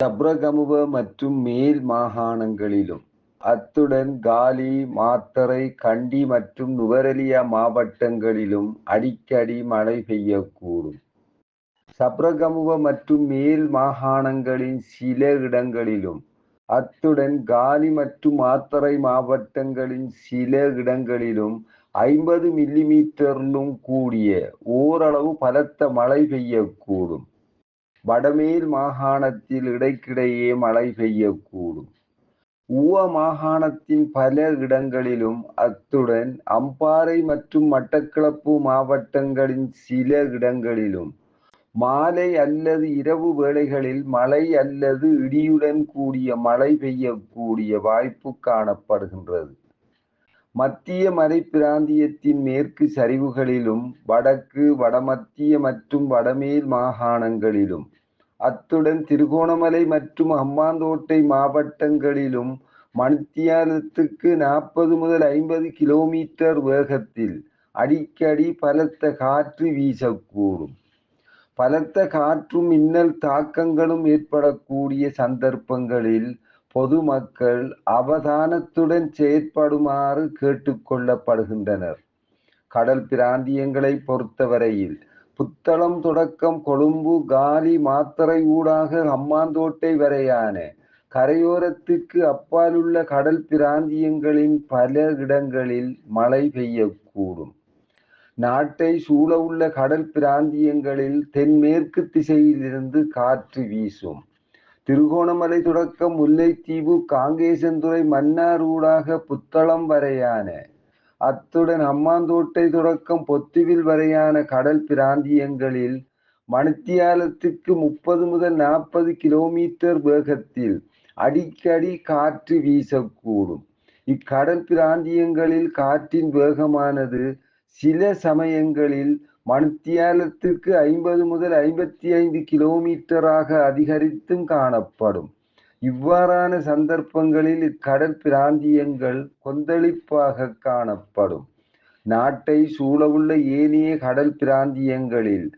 சப்ரகமுவ மற்றும் மேல் மாகாணங்களிலும் அத்துடன் காலி மாத்தறை கண்டி மற்றும் நுவரெலியா மாவட்டங்களிலும் அடிக்கடி மழை பெய்யக்கூடும். சப்ரகமுவ மற்றும் மேல் மாகாணங்களின் சில இடங்களிலும் அத்துடன் காலி மற்றும் மாத்தறை மாவட்டங்களின் சில இடங்களிலும் ஐம்பது மில்லிமீட்டரிலும் கூடிய ஓரளவு பலத்த மழை பெய்யக்கூடும். வடமேல் மாகாணத்தில் இடைக்கிடையே மழை பெய்யக்கூடும். ஊவ மாகாணத்தின் பல இடங்களிலும் அத்துடன் அம்பாறை மற்றும் மட்டக்களப்பு மாவட்டங்களின் சில இடங்களிலும் மாலை அல்லது இரவு வேளைகளில் மழை அல்லது இடியுடன் கூடிய மழை பெய்யக்கூடிய வாய்ப்பு காணப்படுகின்றது. மத்திய மலை பிராந்தியத்தின் மேற்கு சரிவுகளிலும் வடக்கு வடமத்திய மற்றும் வடமேல் மாகாணங்களிலும் அத்துடன் திருகோணமலை மற்றும் அம்மாந்தோட்டை மாவட்டங்களிலும் மணித்தியாலத்துக்கு நாற்பது முதல் ஐம்பது கிலோமீட்டர் வேகத்தில் அடிக்கடி பலத்த காற்று வீசக்கூடும். பலத்த காற்றும் மின்னல் தாக்கங்களும் ஏற்படக்கூடிய சந்தர்ப்பங்களில் பொதுமக்கள் அவதானத்துடன் செயற்படுமாறு கேட்டுக்கொள்ளப்படுகின்றனர். கடல் பிராந்தியங்களை பொறுத்தவரையில் புத்தளம் தொடக்கம் கொழும்பு காலி மாத்தறை ஊடாக அம்மாந்தோட்டை வரையான கரையோரத்துக்கு அப்பாலுள்ள கடல் பிராந்தியங்களின் பல இடங்களில் மழை பெய்யக்கூடும். நாட்டை சூழவுள்ள கடல் பிராந்தியங்களில் தென்மேற்கு திசையிலிருந்து காற்று வீசும். திருகோணமலை தொடக்கம் முல்லைத்தீவு காங்கேசன்துறை மன்னார் ஊடாக புத்தளம் வரையான. அத்துடன் அம்மாந்தோட்டை தொடக்கம் பொத்துவில் வரையான கடல் பிராந்தியங்களில் மணித்தியாலத்துக்கு முப்பது முதல் நாற்பது கிலோமீட்டர் வேகத்தில் அடிக்கடி காற்று வீசக்கூடும். இக்கடல் பிராந்தியங்களில் காற்றின் வேகமானது சில சமயங்களில் மணித்தியாலத்திற்கு ஐம்பது முதல் ஐம்பத்தி ஐந்து கிலோமீட்டராக அதிகரித்தும் காணப்படும். இவ்வாறான சந்தர்ப்பங்களில் இக்கடல் பிராந்தியங்கள் கொந்தளிப்பாக காணப்படும். நாட்டை சூழவுள்ள ஏனைய கடல் பிராந்தியங்களில்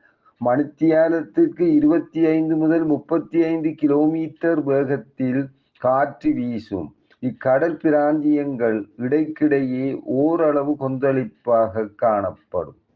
மணித்தியாலத்திற்கு இருபத்தி ஐந்து முதல் முப்பத்தி ஐந்து கிலோமீட்டர் வேகத்தில் காற்று வீசும். இக்கடல் பிராந்தியங்கள் இடைக்கிடையே ஓரளவு கொந்தளிப்பாக காணப்படும்.